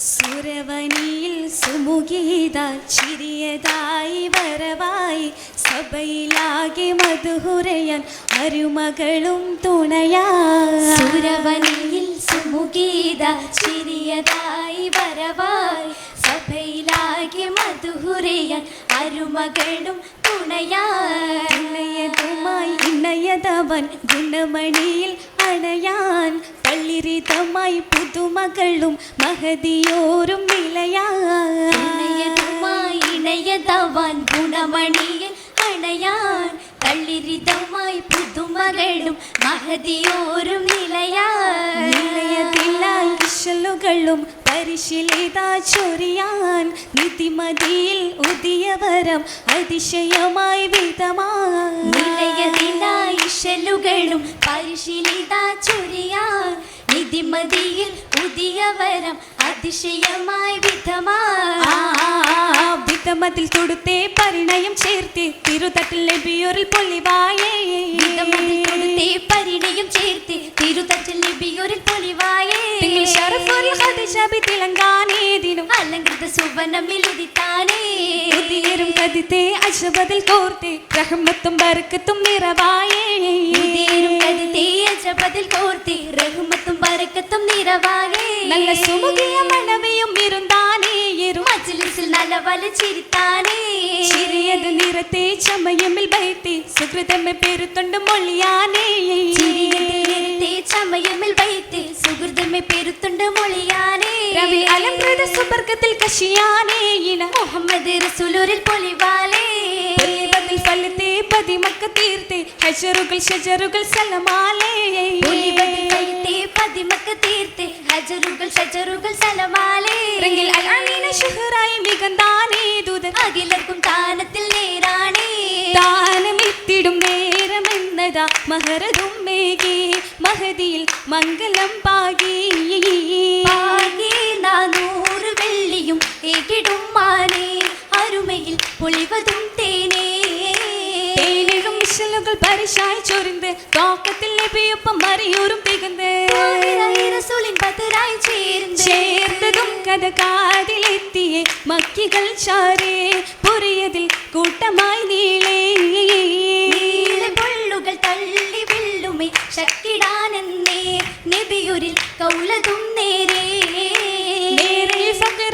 സുരവനിയിൽ സുമുഖീത ചിരിയതായി വരവായി സഭയിലാകെ മധുഹുരയൻ അരുമകളും തുണയാ സുരവനിയിൽ സുമുഖീത ചിരിയതായി വരവായി സഭയിലാകെ മധുഹുരയൻ അരുമകളും തുണയായി. புனையதவன் குணமணியில் அணையான். பள்ளிரிதமாய் புது மகளும் மகதியோரும் நிலையாய் இணையதவன் குணமணியில் அணையான். பள்ளிரிதமாய் புது மகளும் மகதியோரும் நிலையாய் நிலையதில்லாய் விஷலுகளும் பரிசிலேதா சொரியான். நிதிமதியில் உதியவரம் அதிசயமாய் விதமாய் நிலையதில்லாய் ഇശലുകളും പരിശീലിത ചൊരിയാൻ നിധിമതിയിൽ പുതിയ വരം അതിശയമായി വിധമായി വിധമതിൽ തൊടുത്തേ പരിണയം ചേർത്തി. തിരുതട്ടിൽ ലഭിയൊരു പൊളിവായേ വിധമതിൽ കൊടുത്തേ പരിണയം ചേർത്തി. തിരുതട്ടിൽ ലഭിയൊരിൽ പൊലിവായേ. തിങ്കൾ ദിനം ഹദിശബി തിളങ്കാനേതിനും അലങ്കൃത സുവനം ഉദിയരും കതിത്തെ അശബതിൽ കോർത്തി റഹ്മത്തും ബർക്കത്തും നിറവായേ. ഉദയരും കരുതേ അജപതിൽ കോർത്തെ റഹ്മത്തും ബർക്കത്തും നിറവായേ. നല്ല സുമുഖിയ മജ്ലിസിൽ നല്ല വല ചിരിത്താനേ ചിരിയത് നിറത്തെ ചമയമിൽ ബൈത്തി സുഹൃതമ്മ പെരുത്തൊണ്ട് മൊഴിയാനേ. ചമയമിൽ വൈത്ത് സുഹൃതമ്മ പെരുത്തുണ്ട് മൊഴിയാനേ. രവി അലംകൃത സുബർക്കത്തിൽ കശിയാനേ. ഇന മുഹമ്മദ് റസൂലൂരിൽ പൊലിവതിൽ തീർത്തെ. ഹജറുകൾ ഷജറുകൾ സലമാലേ. തീർത്ത്. ഹജറുകൾ ഷജറുകൾ സലമാലേ. റെങ്കിൽ അലാമീന ഷുഹറായി മികന്താനേ. ദൂതൻ അഖിലർക്കും താനത്തിൽ നേരാണേ. താനമിത്തിടും നേരമെന്നതാ മഹരതും മേകി. മഹതിയിൽ മംഗലം പാകി. വെള്ളിയും ഏകിടും മാനേ. അരുമയിൽ പൊളിവതും തേനേ. വിഷലുകൾ പരിശായി ചൊരിന്ത്. തോക്കത്തിൽ ലഭിയപ്പം മറിയൂരും തികന്ന് പതിരായി ചേർന്ന് ചേർന്നതും കഥ കാതിലെത്തിയേ മക്കികൾ ചാരേ. പൊറിയതിൽ കൂട്ടമായി നീളേ. പൊള്ളുകൾ തള്ളി വെള്ളുമേ ശക്തിടാനെന്നേ നബിയുരിൽ കൗളതും നേരേ.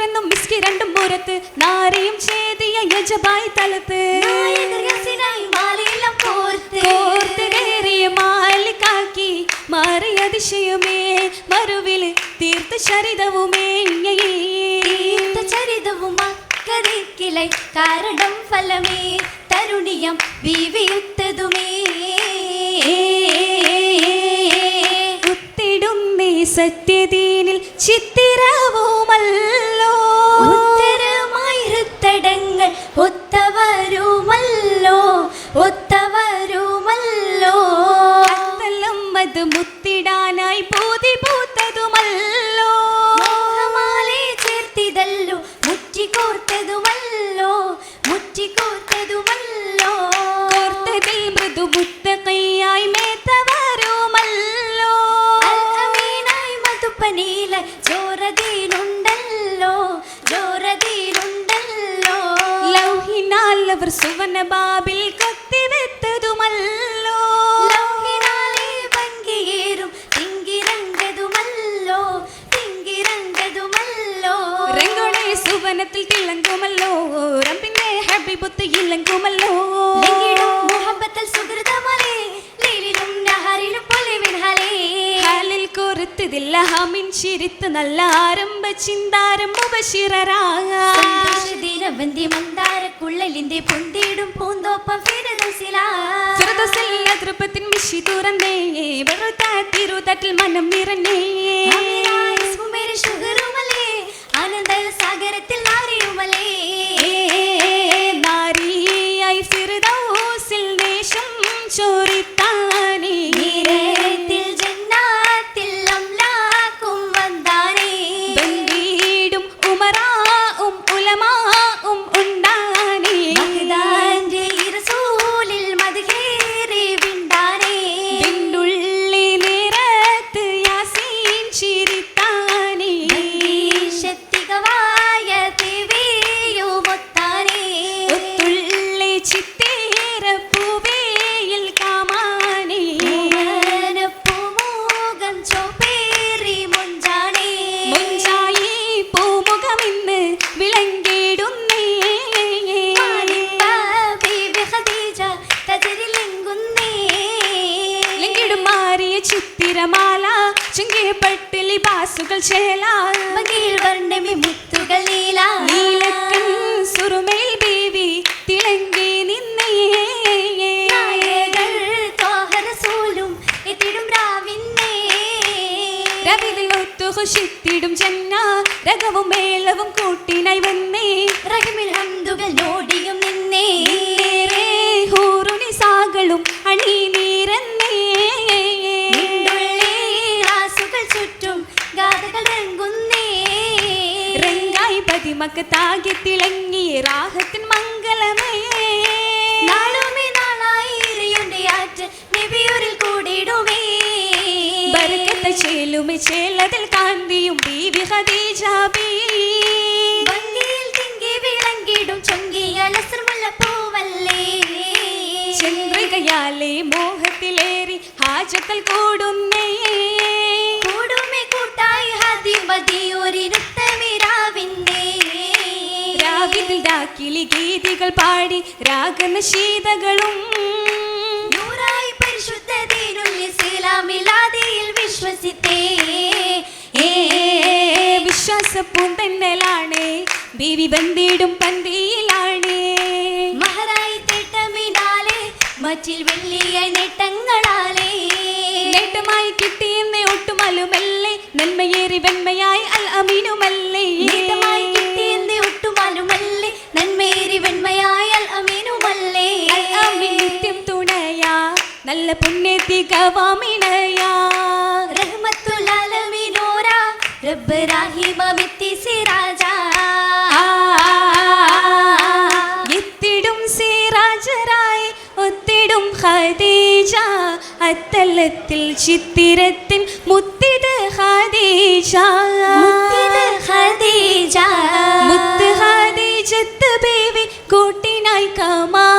രണ്ടും മിസ്കി രണ്ടും പുറത്ത് നാരയും ചേതിയ യജബായി തലത്ത്. അതിശയമേ തീർത്ഥ ശരിതവുമേ തീർത്ത ചരിതവും അക്കരക്കിളை കാരണം ഫലമേ തരുണിയം വിവിയുത്തതുമേ. ഒത്തിടുന്നേ സത്യദീനിൽ ചിത്തിരവുമല്ലോ മേത്തവരുമല്ലോ. മധുപ്പനീല ലൗഹിനാൽ അവർ സുവന ബാബിൽ കോർത്തതില്ല ഹമിൻ ചിരിത്ത് നല്ല ആരംഭ ചിന്താരം പൊന്തിടും പൂന്തോപ്പം ഫിരദൗസിലാ ദൃപത്തിൻ മിഷി തുറന്നേ വെറുത്ത തിരുതട്ടിൽ മനം നിറഞ്ഞേ. ആനന്ദ സാഗരത്തിൽ നീലമാല ചുങ്കിയപ്പെട്ടിലി ബാസുകൾ മുത്തുകൾ നീല. നീലക്കൻ സുറുമയിൽ ബീവി തിളങ്ങി നിന്നയേ. രാവിന്നേ. ചെന്ന രകവും മേളവും കൂട്ടിനായി വന്നേ. റഹിമിൽ ഹന്തുകൾ ഓടിയും റെങ്കായി താകി തിളങ്ങി രാഹത്തിൻ മംഗളമേ. നാളുമേ നാളായി ആറ്റ് നബിയൂരിൽ കൂടിയിടുമേ ബർക്കത്ത് ചേലുമേ ചേലതിൽ കാന്തിയും ബീവി ഖദീജ ബീ ഭംഗിയിൽ തിങ്കി വിളങ്ങിടും ചൊങ്കിയ ലസർമുള്ള പൂവല്ലേ. ചന്ദ്രികയാലെ മോഹത്തിലേറി ഹാജത്തൽ കൂടുന്നേ. കൂടുമേ കൂട്ടായി ഹതിമതിയൊരിരുത്തമിരാവിന്റെ ഡാക്കിലി ഗീതികൾ പാടി രാഗനശീതകളും നൂറായി പരിശുദ്ധ ദീനുൽ ഇസ്ലാമിലാദിയിൽ വിശ്വസിത്തേ. വിശ്വാസ പൂന്തന്നലാണ് ബീവി ബന്ദിയിടും പന്തിയിലാണ്. മഹറായി തേട്ടമിനാലെ മറ്റിൽ വെള്ളിയ നേട്ടങ്ങളാലേ. നേട്ടമായി കിട്ടിയെന്ന് ഒട്ടുമലുമല്ലേ നന്മയേറി വെണ്മയായി അൽ അമീനുമല്ലേ നേട്ടമായി കിട്ടിയെന്ന് ഒട്ടുമാലുമല്ലേ നന്മേറി വെണ്മയായ അമീനുമല്ലേ അൽ അമീൻ നിത്യം തുണയാ നല്ല പുണ്യത്തികവാമിണയാ റഹ്മത്തുലാലമീനോര റബ്ബ് രാഹിമ വിത്തി സിറാജ എത്തിടും സിറാജരായി ഒത്തിടും ഖദീജ. അത്തലത്തിൽ ചിത്തിരത്തിൽ മുത്തിത് ഖദീജ. മുത്തിത് ഖദീജ. മുത്ത് ഖദീജത്ത് ബേവി കൂട്ടിനായി കമാല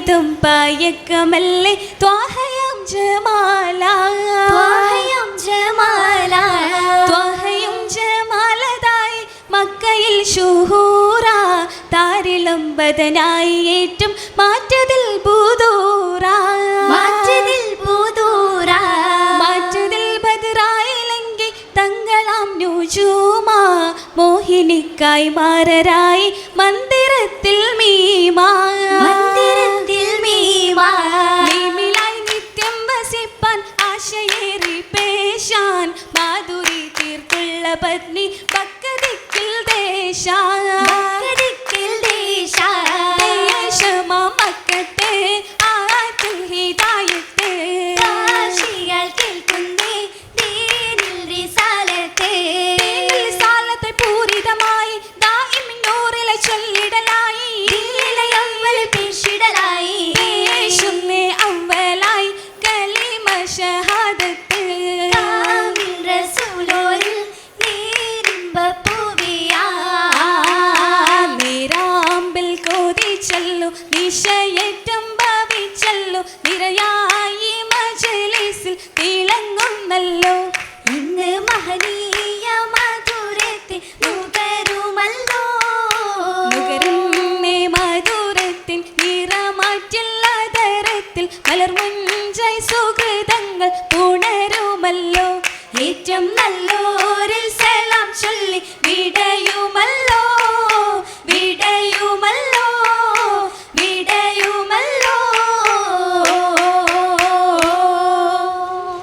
മാനിതും പായക്കമല്ലേ? ത്വാഹയം ജമാല. ത്വാഹയം ജമാല. ത്വാഹയും ജമാലതായി മക്കയിൽ ഷുഹൂറ. താരിളം ബദനായി ഏറ്റും മാറ്റതിൽ ബുദൂറ മാറ്റതിൽ പുതൂറ. മാറ്റതിൽ ബദറായിലെങ്കിൽ തങ്ങളാം നുജൂമ. മോഹിനിക്കായി മാരരായി മന്ദിരത്തിൽ മീമാ. നിശയേറ്റം ഭാവിച്ചല്ലു നിരയായി മജലിസിൽ തിളങ്ങുന്നല്ലോ. ഇന്ന് മഹനീയ മധുരത്തിൽ നുകരുമല്ലോ നുകരുന്നേ മധുരത്തിൽ നിറമാറ്റില്ല തരത്തിൽ മലർമുഞ്ചായി സുഹൃതങ്ങൾ പുണരുമല്ലോ. ഏറ്റം നല്ലോരിൽ സലാം ചൊല്ലി വിടയുമല്ലോ.